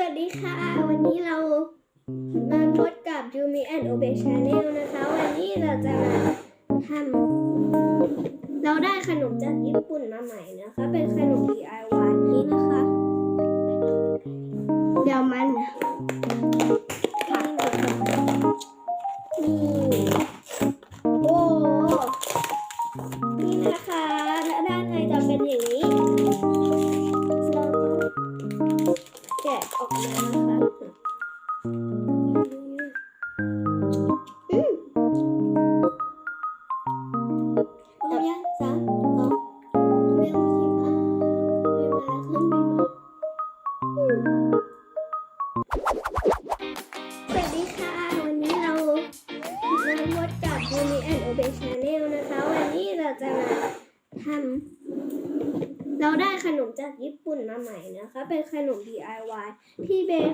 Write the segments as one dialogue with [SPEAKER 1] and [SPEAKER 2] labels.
[SPEAKER 1] สวัสดีค่ะ วันนี้เรามาพบกับ Yumi and Obe Channel นะคะ วันนี้เราจะมาทำเราได้ขนมจากญี่ปุ่นมาใหม่นะคะ เป็นขนม DIY นี้นะคะ เดี๋ยวมันค่ะนี่ Okay.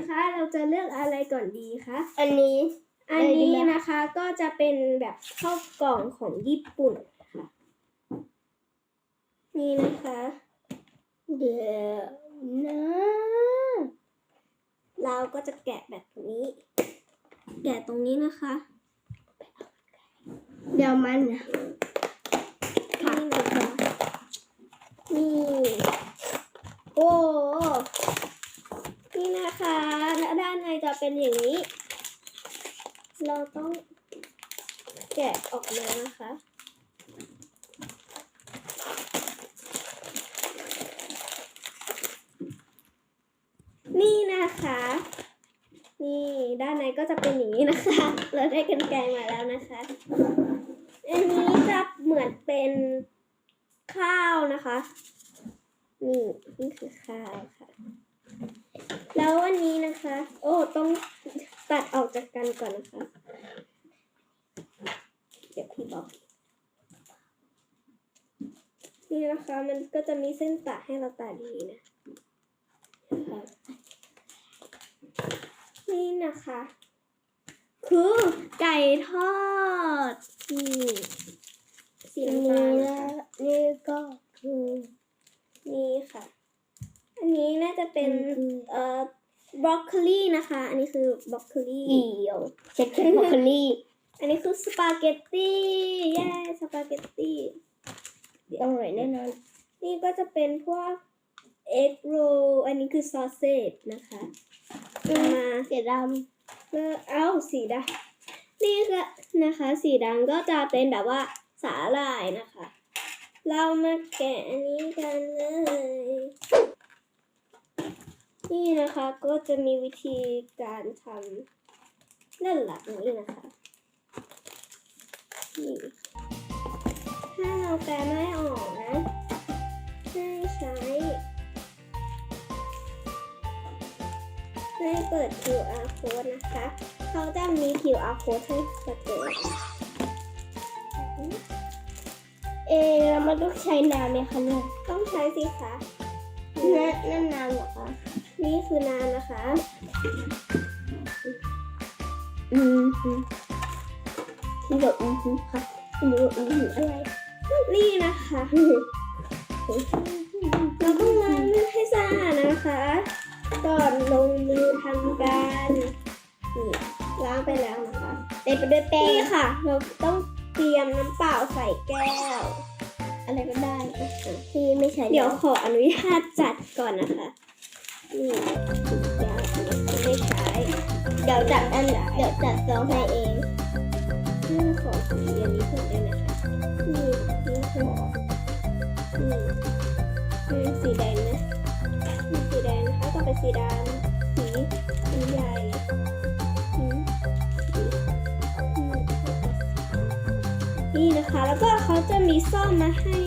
[SPEAKER 1] คะ เราจะเลือกอะไรก่อนดีคะ
[SPEAKER 2] อันนี้
[SPEAKER 1] อันนี้นะคะก็จะเป็นแบบข้าวกล่องของญี่ปุ่นค่ะ นี่นะคะ
[SPEAKER 2] เดี๋ยวนะ
[SPEAKER 1] เราก็จะแกะแบบนี้ แกะตรงนี้นะคะ
[SPEAKER 2] เดี๋ยวมัน
[SPEAKER 1] นี่นะคะนี่โอ้ นี่นะคะและด้านในจะเป็นอย่างนี้ เราต้องแกะออกมานะคะนี่นะคะ นี่ด้านในก็จะเป็นอย่างนี้นะคะ เราได้กันไกรมาแล้วนะคะ อันนี้จะเหมือนเป็นข้าวนะคะ นี่นี่คือข้าวค่ะ แล้วอันนี้นะคะ โอ้ต้องตัดออกจากกันก่อนนะคะ เดี๋ยวพี่บอกนี่นะคะมันก็จะมีเส้นตัดให้เราตัดดีนะนี่นะคะ คือไก่ทอดนี่สี
[SPEAKER 2] น
[SPEAKER 1] น้ำ
[SPEAKER 2] นี้
[SPEAKER 1] ตาล
[SPEAKER 2] และ
[SPEAKER 1] นะคะ
[SPEAKER 2] นี่ก็คือ
[SPEAKER 1] นนี้น่าจะเป็น
[SPEAKER 2] อืม
[SPEAKER 1] เอ่อบรอกโคลีนะคะ อันนี้คือบรอกโคลี
[SPEAKER 2] เดี่ยวเช็คแค่บรอกโคลี
[SPEAKER 1] อันนี้คือสปาเกตตี้เย้สปาเกตตี้
[SPEAKER 2] ต้องอร่อยแน่นอน
[SPEAKER 1] นี่ก็จะเป็นพวกเอ็กโรอันนี้คือซอสเซจนะคะมา
[SPEAKER 2] เสียด
[SPEAKER 1] เพื่อเอ้าสีดำนี่ก็นะคะ สีดำก็จะเป็นแบบว่าสาหร่ายนะคะ เรามาแกะอันนี้กันเลย นี่นะคะก็จะมีวิธีการทำนั่นหลักนี้นะคะนี่ถ้าเราแปลไม่ออกนะให้ใช้ให้เปิด QR code นะคะ เขาจะมี QR code ให้สแกน
[SPEAKER 2] เอเราไม่ต้องใช้น้ำไหมคะเนี่ย
[SPEAKER 1] ต้องใช้สิคะ
[SPEAKER 2] นั่นน้ำเหรอคะ
[SPEAKER 1] นี่คือน้ำนะคะ
[SPEAKER 2] อืมอืมที่บอกอืมอืมค่ะที่บอกอืมอืมอะไร
[SPEAKER 1] นี่นะคะเราต้องล้างมือให้สะอาดนะคะ ก่อนลงมือทำการนี่ล้างไปแล้วนะคะ
[SPEAKER 2] เต็มไปด้วยแป้
[SPEAKER 1] นี่ค่ะ เราต้องเตรียมน้ำเปล่าใส่แก้ว
[SPEAKER 2] อะไรก็ได้ที่ไม่ใช่
[SPEAKER 1] เดี๋ยวขออนุญาตจัดก่อนนะคะ นี่เดี๋ยวอันนี้ไม่ใช้
[SPEAKER 2] เดี๋ยวจัดอันเดี๋ยวจัดซองให้เอง
[SPEAKER 1] นี่ขอสีอันนี้เพิ่มด้วยนะคะนี่นี่ขอนี่นี่สีแดงนะนี่สีแดงนะคะต่อไปสีดำสีสีใหญ่นี่นะคะ แล้วก็เขาจะมีซ่อมมาให้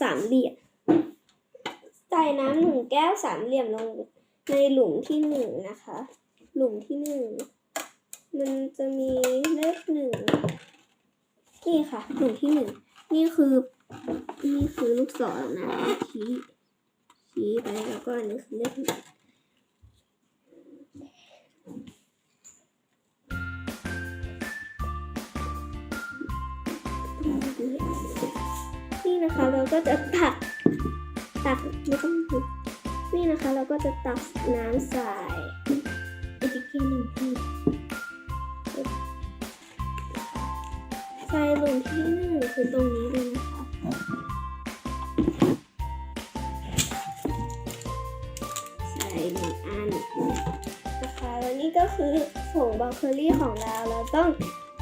[SPEAKER 1] สามเหลี่ยม ใส่น้ำหนึ่งแก้วสามเหลี่ยมลงในหลุมที่หนึ่งนะคะ หลุมที่หนึ่ง มันจะมีเลขหนึ่ง นี่ค่ะ หลุมที่หนึ่ง นี่คือ นี่คือลูกศรนะชี้ชี้ไปแล้วก็อันนี้คือเลขหนึ่ง นะคะ เราก็จะตักตักไม่ต้องหยุดนี่นะคะ เราก็จะตักน้ำใส่
[SPEAKER 2] อีกแค่หนึ่งที่
[SPEAKER 1] ใส่ลงที่หนึ่งคือตรงนี้เลยนะคะใส่หนึ่งอันนะคะแล้วนี่ก็คือผงบรอกโคลี่ของเราเราต้อง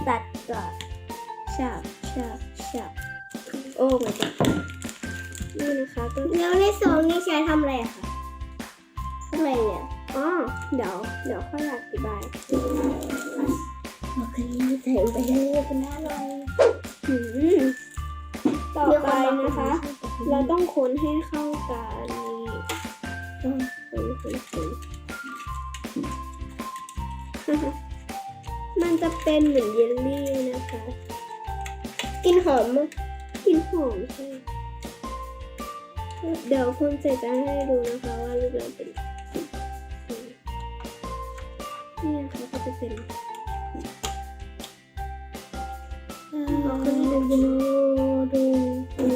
[SPEAKER 1] ตัดก่อนฉับฉับฉับ โอ้ไม่จ้ะนี่นะคะก็
[SPEAKER 2] แล้วในซองนี่ใช้ทำอะไรอะคะทำไมเนี่ย
[SPEAKER 1] อ๋อเดี๋ยวเดี๋ยวค่อยอธิบาย
[SPEAKER 2] บอกกันนี้ใส่ไปเลยเป็นน่าลอย
[SPEAKER 1] ต่อไปนะคะ เราต้องคนให้เข้ากันนี่ต้องคนคนคนมันจะเป็นเหมือนเยลลี่นะคะ
[SPEAKER 2] กินหอมมาก
[SPEAKER 1] หอมใช่เดี๋ยวคุณเสร็จจะให้ดูนะคะว่ารูปร่างเป็นนี่นะคะก็จะเป็น
[SPEAKER 2] บอกกันนี้ดูดูดู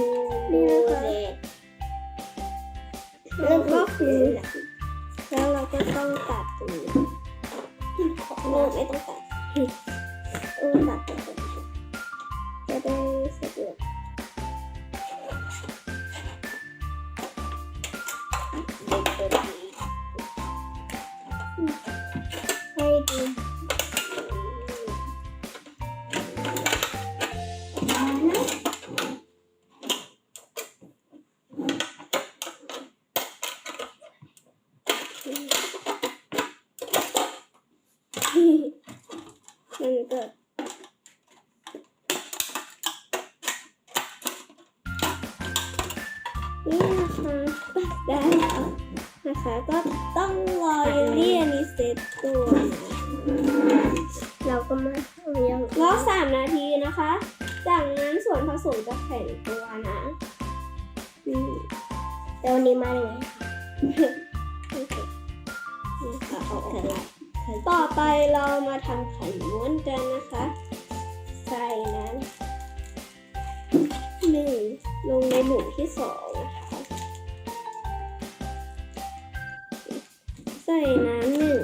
[SPEAKER 1] นี่นะคะ
[SPEAKER 2] เริ่ม
[SPEAKER 1] ก็
[SPEAKER 2] ก็
[SPEAKER 1] คื
[SPEAKER 2] อ
[SPEAKER 1] แล้วเราก็ต้องตัดตรงนี้
[SPEAKER 2] ไม่ต้องตัด
[SPEAKER 1] มันก็นี่นะคะได้แล้วนะคะก็ต้องรอเยลลี่อันนี้เซตตัว
[SPEAKER 2] เราก็มาเอายัง
[SPEAKER 1] รอสามนาทีนะคะ จากนั้นส่วนผสมจะแข็งตัวนะนี่
[SPEAKER 2] แต่วันนี้มาเลยง
[SPEAKER 1] นี่ค่ะเอาออก
[SPEAKER 2] ไง
[SPEAKER 1] มา ต่อไปเรามาทำไข่ม้วนกันนะคะ ใส่น้ำหนึ่งลงในหลุมที่สองนะคะ ใส่น้ำหนึ่ง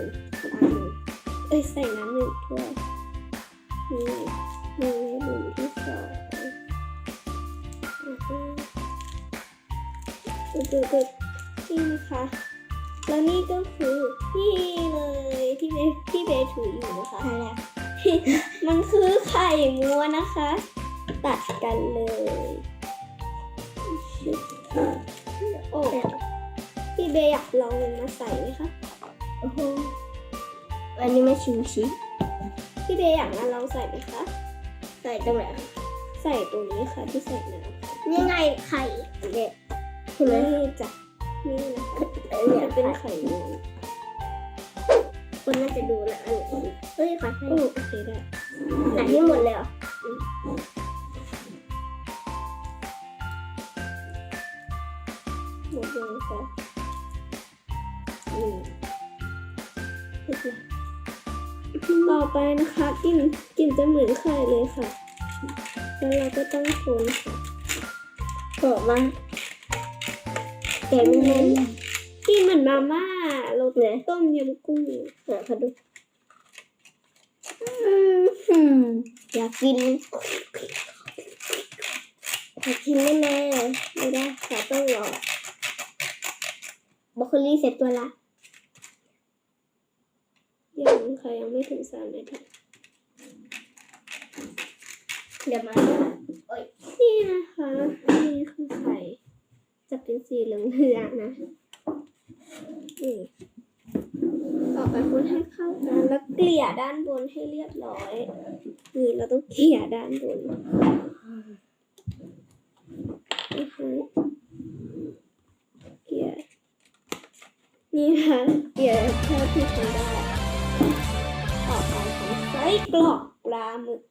[SPEAKER 1] เอ้ยใส่น้ำหนึ่งถ้วยนี่ลงในหลุมที่สองอือฮึดูดูนี่นะคะ แล้วนี่ก็คือนี่เลย ถืออยู่นะคะ
[SPEAKER 2] ใช่แล้ว
[SPEAKER 1] มันคือไข่ม้วนนะคะ ตัดกันเลยชุบโอ้พี่เบย์อยากลองมาใส่ไหมคะ
[SPEAKER 2] โอ้โหอันนี้ไม่ชิมชิ
[SPEAKER 1] พี่เบย์อยากมาลองใส่ไหมคะ
[SPEAKER 2] ใส่ตรงไหน
[SPEAKER 1] ใส่ตรงนี้ค่ะที่ใส่น้ำค่ะ
[SPEAKER 2] นี่ไงไข่อันเนี้ยใช่ไหม
[SPEAKER 1] นี่จ้ะนี่นะคะ
[SPEAKER 2] อันเนี้ย
[SPEAKER 1] จะเป็น
[SPEAKER 2] ไข่
[SPEAKER 1] ไข่ม้วน
[SPEAKER 2] คนน่าจะดูนะอันนี้เฮ้ยข่ให้
[SPEAKER 1] โอ้โอเคได้
[SPEAKER 2] อันนี้หมดเลยเหรอ
[SPEAKER 1] หมดเลยค่ะอืมเรียบร้อต่อไปนะคะกลิ่นกลิ่นจะเหมือนไข่เลยค่ะ แล้วเราก็ต้องคนค่ะ
[SPEAKER 2] หอมมาแต่ไม่แน่น
[SPEAKER 1] กลิ่นเหมือนมาม่าเรา
[SPEAKER 2] เลย
[SPEAKER 1] ต้มยำกุ้ง
[SPEAKER 2] เดี๋ยวเขาดูอืมหืมอยากกินอยากกินแน่แน่ๆไม่ได้ค่ะต้องรอบรอกโคลีเสร็จตัวละ
[SPEAKER 1] ยังค่ะยังไม่ถึงสามนาที
[SPEAKER 2] เดี๋ยวมาโอ้ย
[SPEAKER 1] นี่นะคะนี่คือไข่จะเป็นสีเหลืองเหลืองๆนะนี่ ต่อไปคนให้เข้ากันแล้วเกลี่ยด้านบนให้เรียบร้อย นี่เราต้องเกลี่ยด้านบนนะคเกลี่ยนี่ค่ะเกลี่ยแค่ที่ทำได้ ต่อไปของไส้กรอกปลาหมึก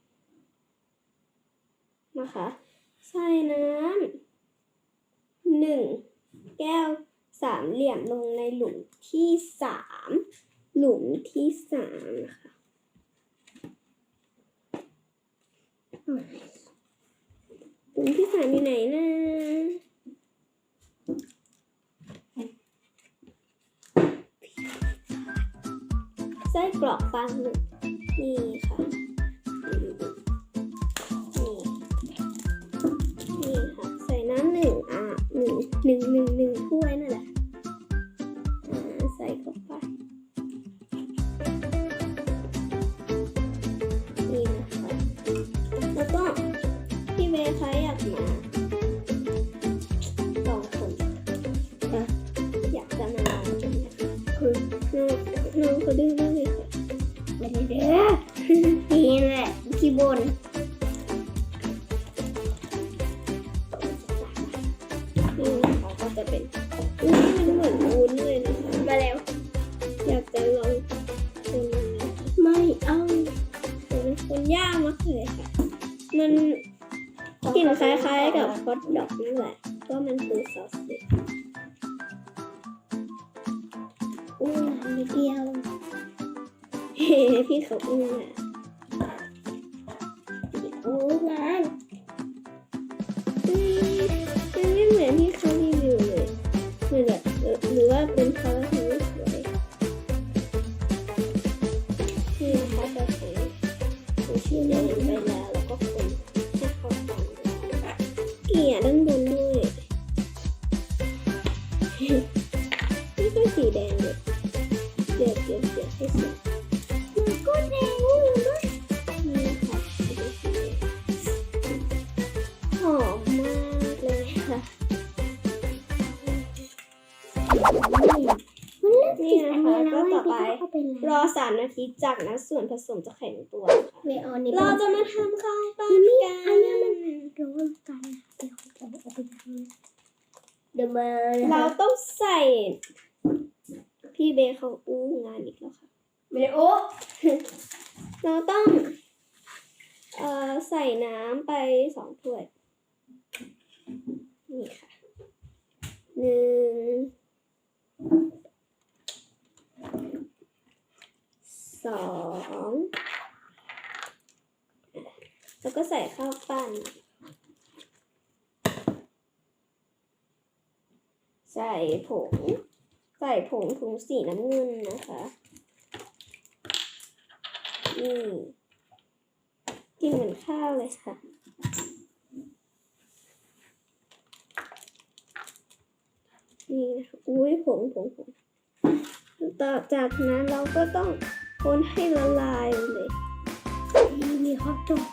[SPEAKER 1] นะคะใส่น้ำหนึ่งแก้ว สามเหลี่ยมลงในหลุมที่สามหลุมที่สามนะคะหลุมที่สามอยู่ไหนนะไส้กรอกฟางหนึ่ง พี่เบย์คะอยากมาสองคนนะอยากจะมาลองกันนะคะคือน้องน้องเขาดื้อมาเลย
[SPEAKER 2] ไม่ได้เด้อนี่แหละที่บน
[SPEAKER 1] นี่นะคะก็จะเป็นอุ้ยมันเหมือนวุ้นเลยนะคะ
[SPEAKER 2] มาแล้ว
[SPEAKER 1] อยากจะลองคน
[SPEAKER 2] ไม่เอา
[SPEAKER 1] มันคนยากมากเลยค่ะมัน กลิ่นคล้ายๆกับฮอทดอกนั่นแหละก็มันคือซอสเด็ก
[SPEAKER 2] อู้นิดเดียว
[SPEAKER 1] เฮ้พี่เขาอุ้มอะ
[SPEAKER 2] โอ้นาน
[SPEAKER 1] มันไม่เหมือนที่เขารีวิวเลยเหมือนแบบหรือว่าเป็นเขาแล้วทำไม่สวยนี่นะคะจะใส่ใส่ชื่อเล่นไปแล้วแล้วก็คน เกลี่ยด้านบนด้วยไม่ใช่สีแดงเลยเดี๋ยวเดี๋ยวเดี๋ยวให้สวย
[SPEAKER 2] มันก็แดงอยู่ด้วย
[SPEAKER 1] นี่ค่ะดูสิหอมมากเลยค่ะ
[SPEAKER 2] มันเริ่มติดอันนี้แล้ว
[SPEAKER 1] นี่นะคะก็ต่อไป
[SPEAKER 2] ม่เข้าไป
[SPEAKER 1] ร
[SPEAKER 2] แล้
[SPEAKER 1] อ
[SPEAKER 2] ว
[SPEAKER 1] สามนาทีจากนั้นส่วนผสมจะแข็งตัวค่ะ
[SPEAKER 2] ไม่เอานี่
[SPEAKER 1] เราจะมาทำข้าวปั้นกัน
[SPEAKER 2] อันนี้มันร้อนกันเดี๋ยวจะเอาไปทำ เดี๋ยวมา
[SPEAKER 1] เราต้องใส่ พี่เบย์เขาอู้งานอีกแล้วค่ะ
[SPEAKER 2] ไม่ได้โอ้
[SPEAKER 1] เราต้องเอ่อใส่น้ำไปสองถ้วย นี่ค่ะหนึ่งสองแล้วก็ใส่ข้าวปั้น ใส่ผง ใส่ผงถุงสีน้ำเงินนะคะนี่กินเหมือนข้าวเลยค่ะนี่อุ้ยผงผงผงต่อจากนั้นเราก็ต้องคนให้ละลายเลย
[SPEAKER 2] นี่มีฮอตดอก
[SPEAKER 1] มั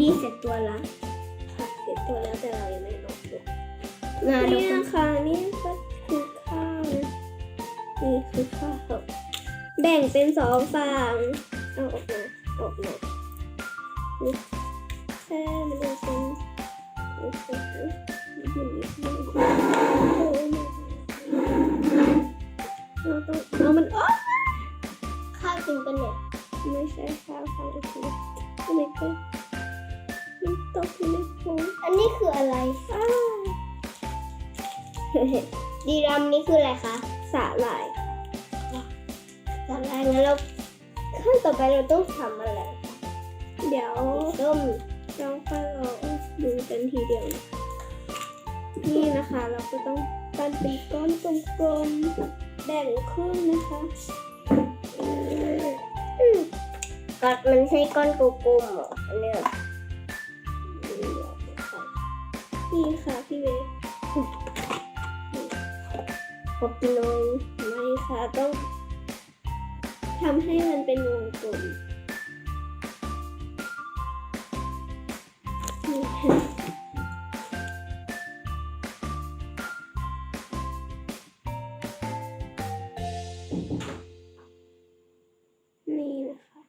[SPEAKER 1] ลีเสร็จ
[SPEAKER 2] ตัวละ
[SPEAKER 1] ค่ะเสร็จตัวแล้วแต่เรายังไม่เอาตัว
[SPEAKER 2] งาน
[SPEAKER 1] นี่
[SPEAKER 2] เรา
[SPEAKER 1] นะคะนี่ก็คือข้าวนะนี่คือข้าวแบ่งเป็นสองฝั่งเอาออกมาเอาออกมานี่ นี่คืออะ
[SPEAKER 2] ไรคะ
[SPEAKER 1] สาหร่าย
[SPEAKER 2] สาหร่ายงั้นเราขั้นต่อไปเราต้องทำอะไร
[SPEAKER 1] เดี๋ยว
[SPEAKER 2] ต้ม
[SPEAKER 1] เราค่อยเราดูกันทีเดียวนะนี่นะคะ เราก็ต้องปั้นเป็นก้อนกลมๆแบ่งครึ่งนะคะ
[SPEAKER 2] กัดมันใช้ก้อนกลมๆเหรออันเนี้ย
[SPEAKER 1] นี่ค่ะพี่เวย์
[SPEAKER 2] พ อกินเลย
[SPEAKER 1] ไม่ค่ะต้องทำให้มันเป็นวงกลมนี่ค่ะนี่นะคะ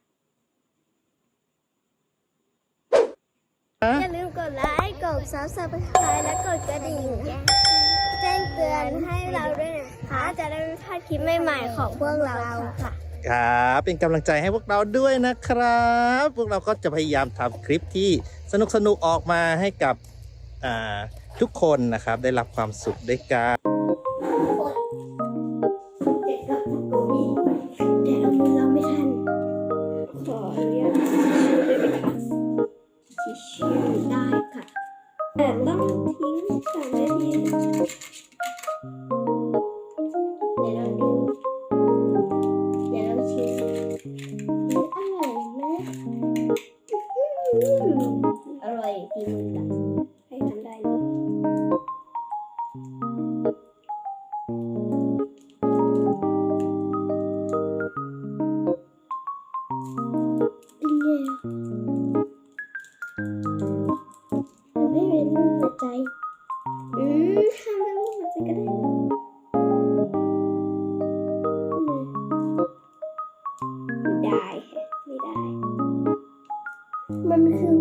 [SPEAKER 2] อย่าลืมกดไลค์ กดซับสไครต์และกดกระดิ่ง แจ้งเตือนให้เราด้วยนะ คะ จะได้ไม่พลาดคลิปใหม่ๆของพวกเราค่ะ
[SPEAKER 3] ครับเป็นกำลังใจให้พวกเราด้วยนะครับ พวกเราก็จะพยายามทำคลิปที่สนุกสนุกๆออกมาให้กับอ่าทุกคนนะครับได้รับความสุขด้วยกัน
[SPEAKER 2] เด็กกับกูมีแต่เอามือเราไม่ทัน
[SPEAKER 1] ขออนุญาตชื่อได้ไหมคะ
[SPEAKER 2] ที่ชื่อได้ค่ะ
[SPEAKER 1] แต่ต้องทิ้งสามนาที Ooh.